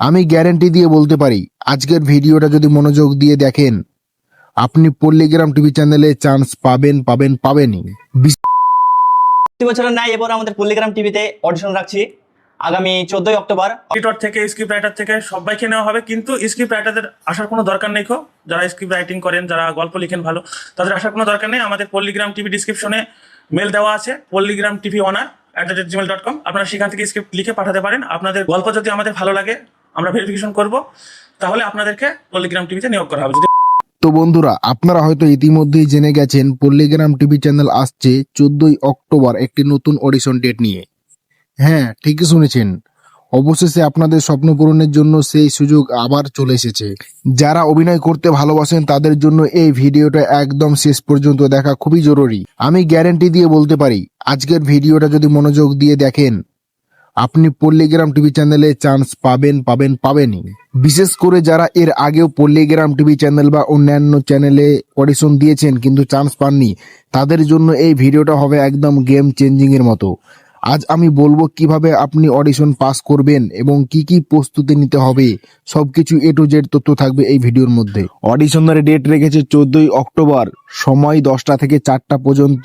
আমি গ্যারেন্টি দিয়ে বলতে পারি আজকের ভিডিওটা যদি মনোযোগ দিয়ে দেখেন আপনি পল্লীগ্রাম টিভি চ্যানেলে চান্স পাবেন পাবেন পাবেনই। প্রতি বছরের ন্যায় এবার আমাদের পল্লিগ্রাম টিভিতে অডিশন রাখছি। আগামী চোদ্দই অক্টোবর। এডিটর থেকে স্ক্রিপ্ট রাইটার থেকে সবাইকে নেওয়া হবে কিন্তু স্ক্রিপ্ট রাইটারদের আসার কোনো দরকার নেই খো যারা স্ক্রিপ্ট রাইটিং করেন যারা গল্প লিখেন ভালো তাদের আসার কোনো দরকার নেই। আমাদের পল্লিগ্রাম টিভি ডিসক্রিপশনে মেল দেওয়া আছে Palligram TV owner at the rate Gmail dot com আপনারা সেখান থেকে স্ক্রিপ্ট লিখে পাঠাতে পারেন। আপনাদের গল্প যদি আমাদের ভালো লাগে আমরা ভেরিফিকেশন করব। তাহলে আপনাদেরকে পল্লিগ্রাম টিভিতে নিয়োগ করা হবে। তো বন্ধুরা, আপনারা হয়তো ইতিমধ্যেই জেনে গেছেন পল্লীগ্রাম টিভি চ্যানেল আসছে চোদ্দই অক্টোবর একটি নতুন অডিশন ডেট নিয়ে। হ্যাঁ ঠিকই শুনেছেন। অবশেষে আপনাদের স্বপ্ন পূরণের জন্য সেই সুযোগ আবার চলে এসেছে। যারা অভিনয় করতে ভালোবাসেন, তাদের জন্য এই ভিডিওটা একদম শেষ পর্যন্ত দেখা খুবই জরুরি। আমি গ্যারেন্টি দিয়ে বলতে পারি, আজকের ভিডিওটা যদি মনোযোগ দিয়ে দেখেন আপনি পল্লীগ্রাম টিভি চ্যানেলে চান্স পাবেন পাবেন, পাবেনই। বিশেষ করে যারা এর আগেও পল্লীগ্রাম টিভি চ্যানেল বা অন্যান্য চ্যানেলে অডিশন দিয়েছেন কিন্তু চান্স পাননি, তাদের জন্য এই ভিডিওটা হবে একদম গেম চেঞ্জিংয়ের মতো। আজ আমি বলব কীভাবে আপনি অডিশন পাস করবেন এবং কি কি প্রস্তুতি নিতে হবে। সবকিছু এ টু জেড তথ্য থাকবে এই ভিডিওর মধ্যে। অডিশনের ডেট রেখেছে চোদ্দই অক্টোবর, সময় দশটা থেকে চারটা পর্যন্ত।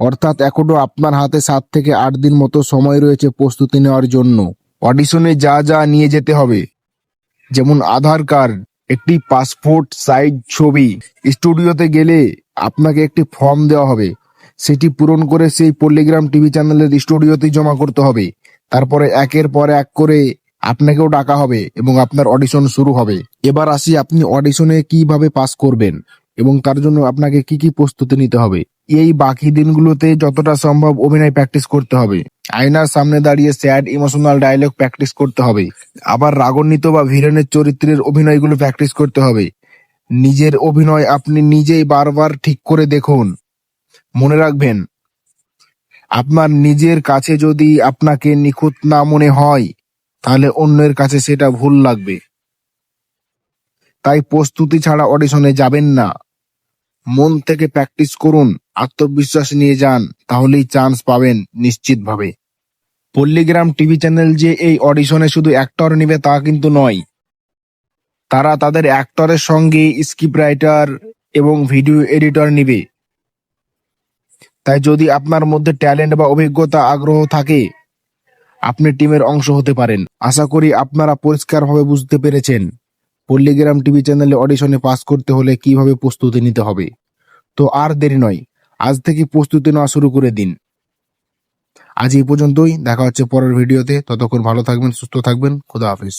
অর্থাৎ এখনও আপনার হাতে সাত থেকে আট দিন মতো সময় রয়েছে প্রস্তুতি নেওয়ার জন্য। অডিশনে যা যা নিয়ে যেতে হবে। যেমন আধার কার্ড, একটি পাসপোর্ট সাইজ ছবি। স্টুডিওতে গেলে আপনাকে একটি ফর্ম দেওয়া হবে। সেটি পূরণ করে সেই পল্লীগ্রাম টিভি চ্যানেলের স্টুডিওতেই জমা করতে হবে। তারপরে একের পর এক করে আপনাকেও ডাকা হবে এবং আপনার অডিশন শুরু হবে। এবার আসি আপনি অডিশনে কীভাবে পাস করবেন এবং তার জন্য আপনাকে কি কি প্রস্তুতি নিতে হবে। এই বাকি দিনগুলোতে যতটা সম্ভব অভিনয় প্র্যাকটিস করতে হবে। আয়নার সামনে দাঁড়িয়ে স্যাড ইমোশনাল ডায়লগ প্র্যাকটিস করতে হবে। আবার রাগান্বিত বা ভিলেনের চরিত্রের অভিনয়গুলো প্র্যাকটিস করতে হবে। নিজের অভিনয় আপনি নিজেই বারবার ঠিক করে দেখুন। মনে রাখবেন, আপনার নিজের কাছে যদি আপনাকে নিখুঁত না মনে হয়, তাহলে অন্যের কাছে সেটা ভুল লাগবে। তাই প্রস্তুতি ছাড়া অডিশনে যাবেন না। মন থেকে প্র্যাকটিস করুন, আত্মবিশ্বাস নিয়ে যান, তাহলেই চান্স পাবেন নিশ্চিতভাবে। পল্লীগ্রাম টিভি চ্যানেল যে এই অডিশনে শুধু অ্যাক্টর নেবে তা কিন্তু নয়। তারা তাদের অ্যাক্টরের সঙ্গে স্ক্রিপ্ট রাইটার এবং ভিডিও এডিটর নেবে। তাই যদি আপনার মধ্যে ট্যালেন্ট বা অভিজ্ঞতা আগ্রহ থাকে, আপনি টিমের অংশ হতে পারেন। আশা করি আপনারা পরিষ্কারভাবে বুঝতে পেরেছেন। পল্লীগ্রাম টিভি চ্যানেলে অডিশনে পাস করতে হলে কীভাবে প্রস্তুতি নিতে হবে। তো আর দেরি নয়, আজ থেকে প্রস্তুতি নেওয়া শুরু করে দিন। আজ এই পর্যন্তই, দেখা হচ্ছে পরের ভিডিওতে। ততক্ষণ ভালো থাকবেন, সুস্থ থাকবেন। খোদা হাফিজ।